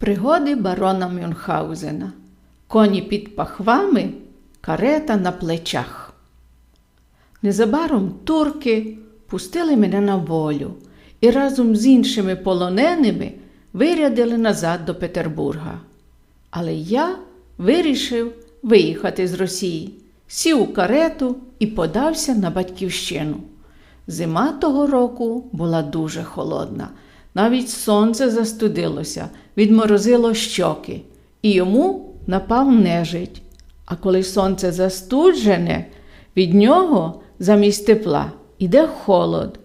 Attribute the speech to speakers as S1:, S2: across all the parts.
S1: Пригоди барона Мюнхгаузена. Коні під пахвами, карета на плечах. Незабаром турки пустили мене на волю і разом з іншими полоненими вирядили назад до Петербурга. Але я вирішив виїхати з Росії, сів у карету і подався на батьківщину. Зима того року була дуже холодна. Навіть сонце застудилося, відморозило щоки, і йому напав нежить. А коли сонце застуджене, від нього замість тепла іде холод.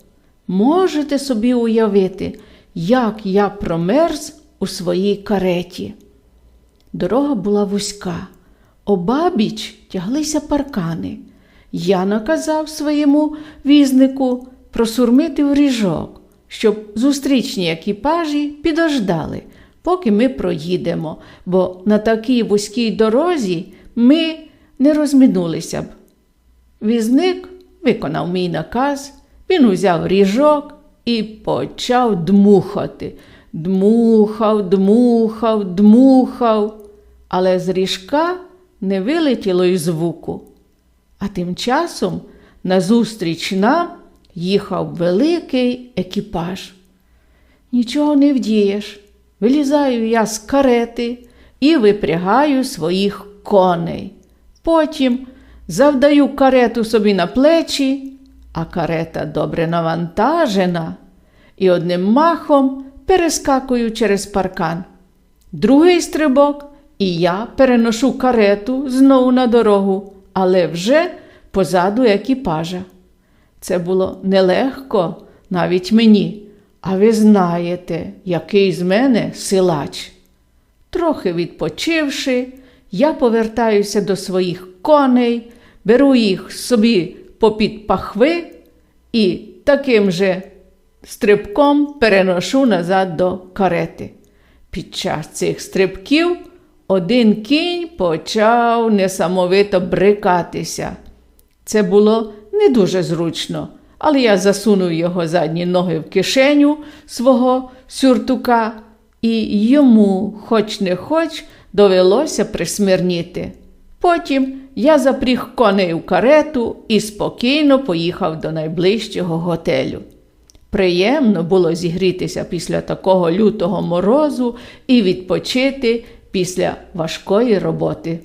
S1: Можете собі уявити, як я промерз у своїй кареті. Дорога була вузька, обабіч тяглися паркани. Я наказав своєму візнику просурмити в ріжок, щоб зустрічні екіпажі підождали, поки ми проїдемо, бо на такій вузькій дорозі ми не розминулися б. Візник виконав мій наказ, він узяв ріжок і почав дмухати. Дмухав, дмухав, дмухав, але з ріжка не вилетіло й звуку. А тим часом назустріч нам їхав великий екіпаж. Нічого не вдієш. Вилізаю я з карети і випрягаю своїх коней. Потім завдаю карету собі на плечі, а карета добре навантажена, і одним махом перескакую через паркан. Другий стрибок, і я переношу карету знову на дорогу, але вже позаду екіпажа. Це було нелегко навіть мені, а ви знаєте, який з мене силач. Трохи відпочивши, я повертаюся до своїх коней, беру їх собі попід пахви і таким же стрибком переношу назад до карети. Під час цих стрибків один кінь почав несамовито брикатися. Це було не дуже зручно, але я засунув його задні ноги в кишеню свого сюртука, і йому, хоч не хоч, довелося присмирніти. Потім я запріг коней у карету і спокійно поїхав до найближчого готелю. Приємно було зігрітися після такого лютого морозу і відпочити після важкої роботи.